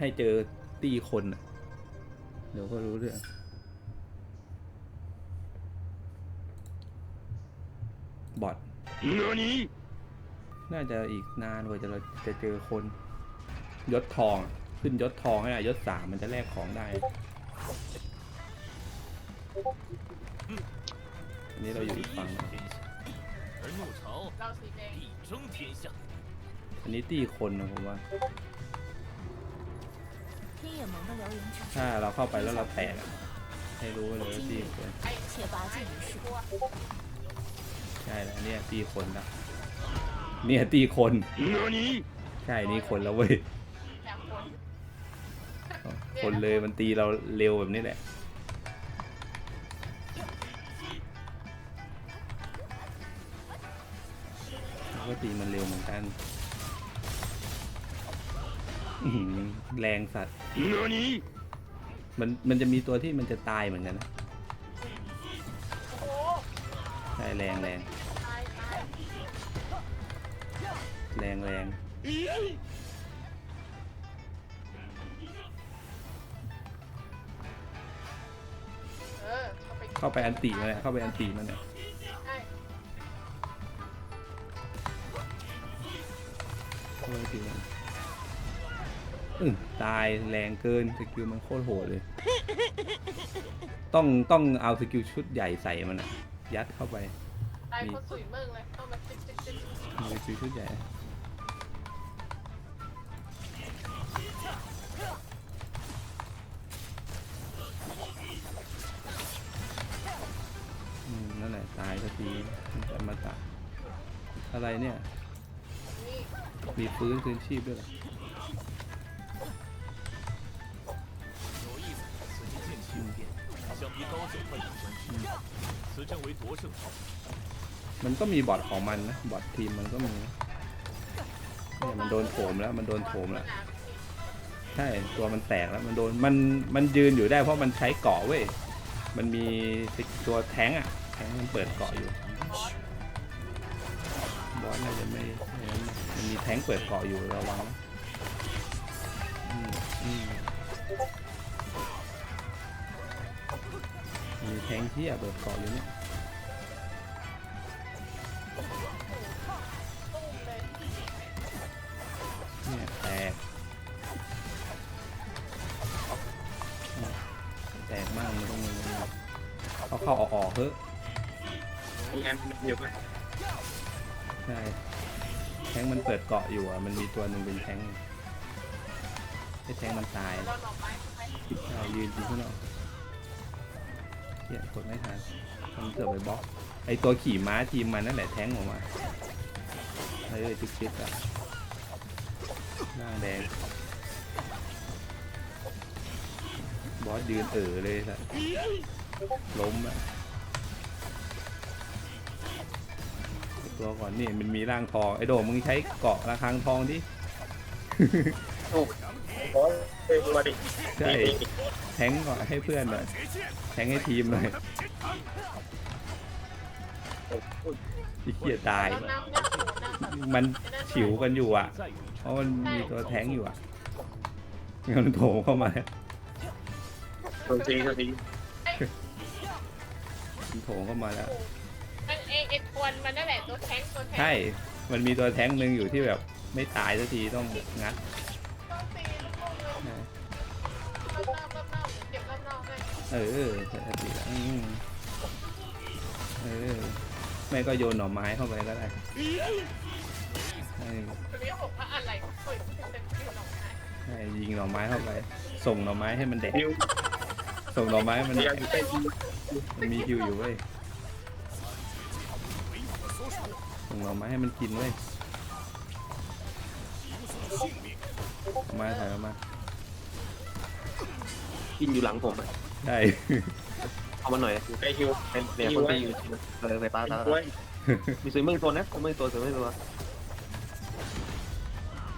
ให้เจอตีคนอะเดี๋ยวก็รู้เรื่อง บอท 何 น่าจะอีกนานกว่าจะเราจะเจอคน ยศทองอะขึ้นยศทองให้ได้ยศสามมันจะแลกของได้ อันนี้เราอยู่อีกฝั่งหนึ่ง 而怒潮 เราสีแดง 力争天下。 อันนี้ตีคนนะผมว่า 天 野盟的燎原之 ถ้าเราเข้าไปแล้วเราแตกอะให้รู้เลยว่าตีคน ไอ้ 且拔剑一事， ตัว ใช่แล้วเนี่ยตีคนนะเนี่ยตีคน 何 ใช่นี่คนแล้วเว้ย แบบคน คนเลยมันตีเราเร็วแบบนี้แหละ เราก็ตีมันเร็วเหมือนกัน อื้อหือแรงสัตว์何มันมันจะมีตัวที่มันจะตายเหมือนกันนะโอ้โหใช่แรงแรงตายตายแรงแรงเออเข้าไปเข้าไปอันตีมันเนี่ยเข้าไปอันตีมันเนี่ยใช่เข้าไปอันตีมัน อือตายแรงเกินสกิลมันโคตรโหดเลย ต้องต้องเอาสกิลชุดใหญ่ใส่มันอะยัดเข้าไปตายคนสุยเมืองเลยต้องมาติ๊กติ๊กติ๊กมีสกิลชุดใหญ่ อืมนั่นแหละตายสักทีมันจะมาตัดอะไรเนี่ย นี่มีฟื้นคืนชีพด้วยเหรอ มันก็มีบอทของมันนะ บอททีมมันก็มีเนี่ยมันโดนโถมแล้ว มันโดนโถมแล้ว ใช่ ตัวมันแตกแล้ว มันโดน มัน มันยืนอยู่ได้เพราะมันใช้เกาะเว้ย มันมีตัวแท้งอะแท้งมันเปิดเกาะอยู่ บอสน่าจะไม่ มันมันมีแท้งเปิดเกาะอยู่ระวังนะ มอืมมีแท้งที่เปิดเกาะอยู่เนี่ยตุ้มเลยเนี่ยแตกแตกมากมันต้องมีเขาเข้าออกออกๆเฮ้ยงานเยอะมากใช่แทงค์มันเปิดเกาะอยู่อะมันมีตัวหนึ่งเป็นแทงค์ให้แทงค์มันตายเราหน่อไม้ไปใช่ยืนอยู่ข้างนอก เฮียกดไม่ทันมันเกือบไปบล็อก ไอตัวขี่ม้าทีมมันนั่นแหละแทงออกมาเฮ้ยติ๊กติ๊กอะหน้าแดง บอสยืนเอ๋อเลยสัสล้มอะตัวก่อนนี่มันมีร่างทอง ไอโดมมึงใช้เกาะระฆังทองดิ โอ้โหเต็มตัวดิใช่แทงก่อนให้เพื่อนหน่อยแทงให้ทีมหน่อยอีเกียตาย มันฉิวกันอยู่อะ เพราะมันมีตัวแทงอยู่อะมันโถมเข้ามาตัวจริงตัวจริงมันโถมเข้ามาแล้วมันเองไอ้ทวนมันนั่นแหละตัวแทงตัวแทงใช่ มันมีตัวแทงหนึ่งอยู่ที่แบบไม่ตายสักทีต้องงัด อบนอกรอบนอกเก็บรอบนอกให้เออปกติแล้วอืมเออไม่ก็โยนหน่อไม้เข้าไปก็ได้ใช่คนนี้บอกว่าอะไรเฮ้ยเป็นเป็นหน่อไม้ใช่ยิงหน่อไม้เข้าไป ส่งหน่อไม้ให้มันแดกนิวส่งหน่อไม้ให้มันแดกมันมีคิวอยู่เว้ยส่งหน่อไม้ให้มันกินเว้ยเอามาถ่ายออกมา กินอยู่หลังผมอะใช่เอามาหน่อยอยู่ใกล้ฮิวเป็นเนี่ยคนตีอยู่เออไปตาตาตามีสวยเมืองตัวนะสวยเมืองตัวสวยเมืองตัว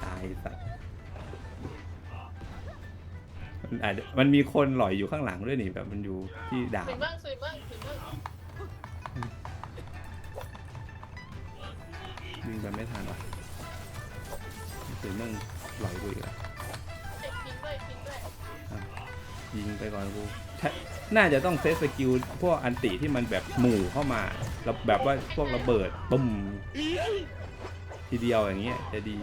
ตายสัตว์มันอาจจะมันมีคนหลอยอยู่ข้างหลังด้วยนี่แบบมันอยู่ที่ดาบสุยเมืองสุยเมืองสุยเมืองยิงไปไม่ทันหรอถึงมึงหลอยกูอีกแล้วเด็กกินด้วยกินด้วย ยิงไปก่อนกูน่าจะต้องเซตสกิลพวกอันติที่มันแบบหมู่เข้ามาแล้วแบบว่าพวกระเบิดปุ้มทีเดียวอย่างเงี้ยจะดี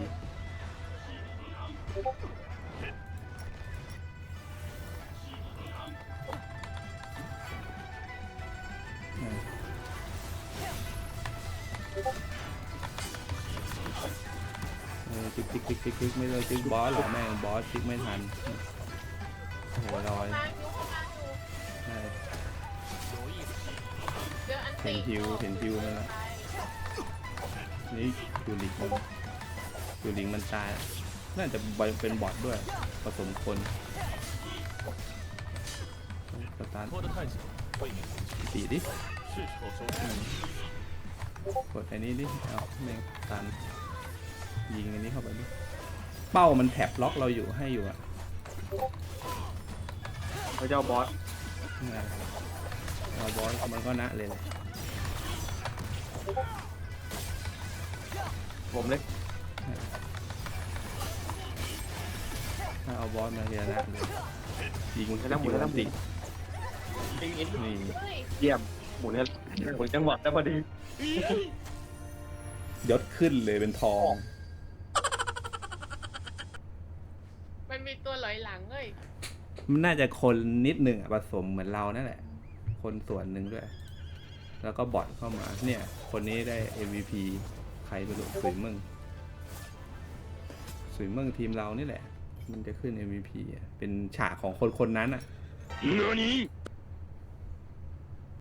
ติ๊กติ๊กติ๊กติ๊กไม่เลยติ๊กบอสหรอกแม่งบอสติ๊กไม่ทัน หัวลอยใช่เห็นผิวเห็นผิวมันละนี่ดูลิงมันดูลิงมันตาย น่าจะเป็นบอดด้วยผสมคนสตาร์ทตีดิกดอันนี้ดิ เอาแม่งตันยิงอันนี้เข้าไปดิ เป้ามันแถบล็อกเราอยู่ให้อยู่อะ เขาจะเอาบอสนะเอาบอสมันก็นะเลยแหละผมเลยถ้าเอาบอสมาเรียนะเลยยิงหมุนแล้วหมุนแล้วหมุนตินี่เฮ้ยเยี่ยมหมุนเนี่ยหมุนจังหวะได้พอดียศขึ้นเลยเป็นทอง มันมีตัวหลอยหลังเฮ้ย มันน่าจะคนนิดหนึ่งอะผสมเหมือนเรานั่นแหละ คนส่วนหนึ่งด้วย แล้วก็บอทเข้ามาเนี่ย คนนี้ได้ MVP ใครไม่รู้สุยมึงสุยมึงทีมเรานี่แหละ มันจะขึ้น MVP อะเป็นฉากของคนคนนั้นอะ何